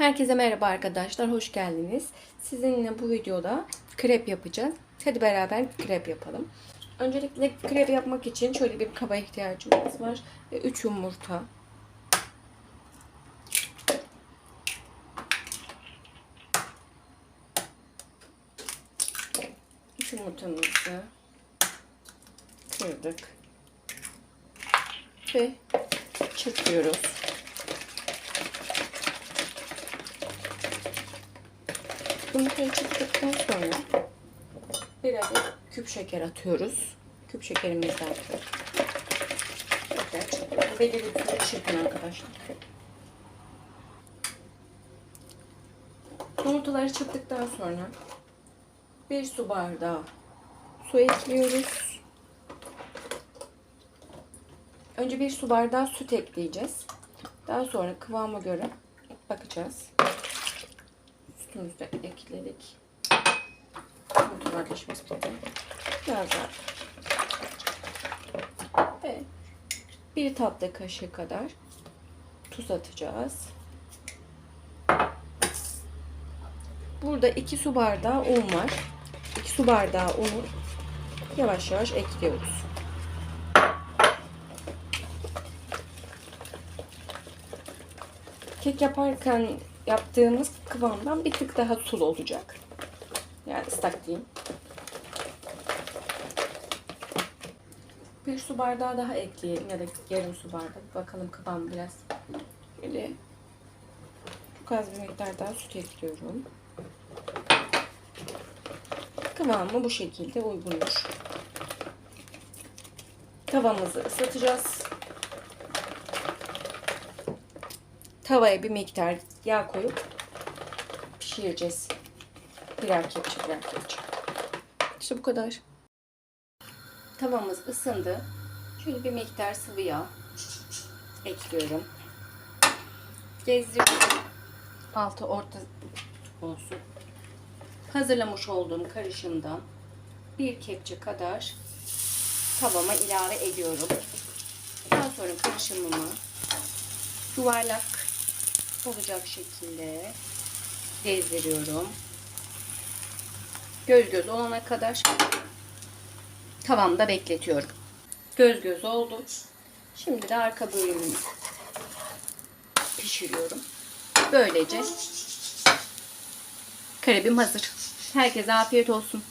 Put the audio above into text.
Herkese merhaba arkadaşlar, hoş geldiniz. Sizinle bu videoda krep yapacağız. Hadi beraber krep yapalım. Öncelikle krep yapmak için şöyle bir kaba ihtiyacımız var. 3 yumurta. Üç yumurtamızı kırdık. Ve çırpıyoruz. Yumurtayı çırptıktan sonra bir adet küp şeker atıyoruz. Küp şekerimizi atıyoruz. Belirli bir süre çırpın arkadaşlar. Yumurtaları çırptıktan sonra bir su bardağı su ekliyoruz. Önce bir su bardağı süt ekleyeceğiz. Daha sonra kıvama göre bakacağız. Sütümüzü de ekledik. Mutlaklaşması bitti. Biraz daha. Ve bir tatlı kaşığı kadar tuz atacağız. Burada 2 su bardağı un var. 2 su bardağı unu yavaş yavaş ekliyoruz. Kek yaparken yaptığımız kıvamdan bir tık daha sulu olacak. Yani ıslak diyeyim. Bir su bardağı daha ekleyelim ya da yarım su bardak. Bakalım kıvam biraz. Böyle çok az bir miktar daha süt ekliyorum. Kıvamı bu şekilde uygundur. Tavamızı ısıtacağız. Tavaya bir miktar yağ koyup pişireceğiz. Birer kepçe birer kepçe. İşte bu kadar. Tavamız ısındı. Şöyle bir miktar sıvı yağ ekliyorum. Gezdiriyorum. Altı orta olsun. Hazırlamış olduğum karışımdan bir kepçe kadar tavama ilave ediyorum. Daha sonra karışımımı yuvarlak olacak şekilde gezdiriyorum. Göz göz olana kadar tavamda bekletiyorum. Göz göz oldu. Şimdi de arka bölümünü pişiriyorum. Böylece karebim hazır. Herkese afiyet olsun.